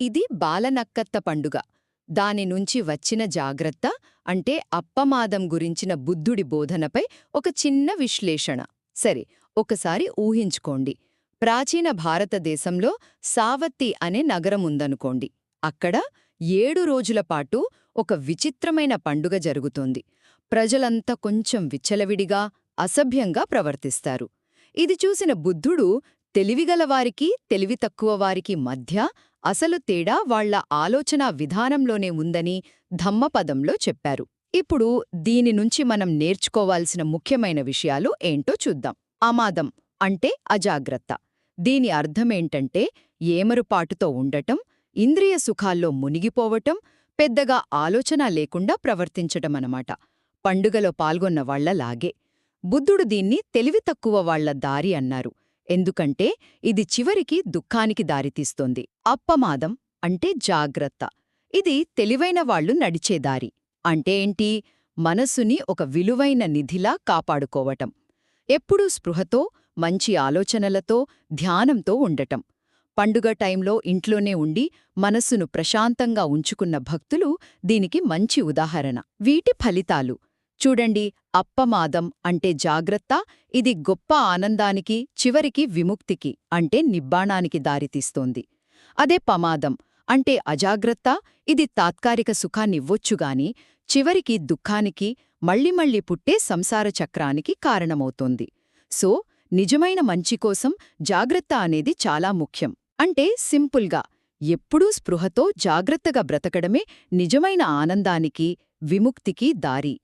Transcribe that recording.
ఇది బాలనక్కత్త పండుగ. దాని నుంచి వచ్చిన జాగ్రత్త అంటే అప్పమాదం గురించిన బుద్ధుడి బోధనపై ఒక చిన్న విశ్లేషణ. సరే ఒకసారి ఊహించుకోండి. ప్రాచీన భారతదేశంలో సావత్తి అనే నగరముందనుకోండి అక్కడ ఏడు రోజుల పాటు ఒక విచిత్రమైన పండుగ జరుగుతోంది. ప్రజలంతా కొంచెం విచ్చలవిడిగా అసభ్యంగా ప్రవర్తిస్తారు. ఇది చూసిన బుద్ధుడు తెలివిగలవారికి తెలివి తక్కువ వారికి మధ్య అసలు తేడా వాళ్ళ ఆలోచనా విధానంలోనే ఉందని ధమ్మపదంలో చెప్పారు. ఇప్పుడు దీని నుంచి మనం నేర్చుకోవాల్సిన ముఖ్యమైన విషయాలు ఏంటో చూద్దాం. అమాదం అంటే అజాగ్రత్త. దీని అర్థమేంటంటే ఏమరుపాటుతో ఉండటం ఇంద్రియ సుఖాల్లో మునిగిపోవటం పెద్దగా ఆలోచన లేకుండా ప్రవర్తించటమనమాట పండుగలో పాల్గొన్న వాళ్ళలాగే బుద్ధుడు దీన్ని తెలివి తక్కువ వాళ్ళ దారి అన్నారు. ఎందుకంటే ఇది చివరికి దుఃఖానికి దారితీస్తోంది. అప్పమాదం అంటే జాగ్రత్త. ఇది తెలివైన వాళ్ళు నడిచే దారి. అంటే ఏంటి? మనసుని ఒక విలువైన నిధిలా కాపాడుకోవటం. ఎప్పుడూ స్పృహతో మంచి ఆలోచనలతో ధ్యానంతో ఉండటం. పండుగ టైంలో ఇంట్లోనే ఉండి మనస్సును ప్రశాంతంగా ఉంచుకున్న భక్తులు దీనికి మంచి ఉదాహరణ. వీటి ఫలితాలు చూడండి అప్పమాదం అంటే జాగ్రత్త ఇది గొప్ప ఆనందానికి చివరికి విముక్తికి అంటే నిబ్బాణానికి దారితీస్తోంది. అదే పమాదం అంటే అజాగ్రత్త ఇది తాత్కాలిక సుఖాన్నివ్వొచ్చుగాని చివరికి దుఃఖానికి మళ్ళీ మళ్ళీ పుట్టే సంసార చక్రానికి కారణమవుతోంది. సో నిజమైన మంచి కోసం జాగ్రత్త అనేది చాలా ముఖ్యం. అంటే సింపుల్గా ఎప్పుడూ స్పృహతో జాగ్రత్తగా బ్రతకడమే నిజమైన ఆనందానికి విముక్తికి దారి.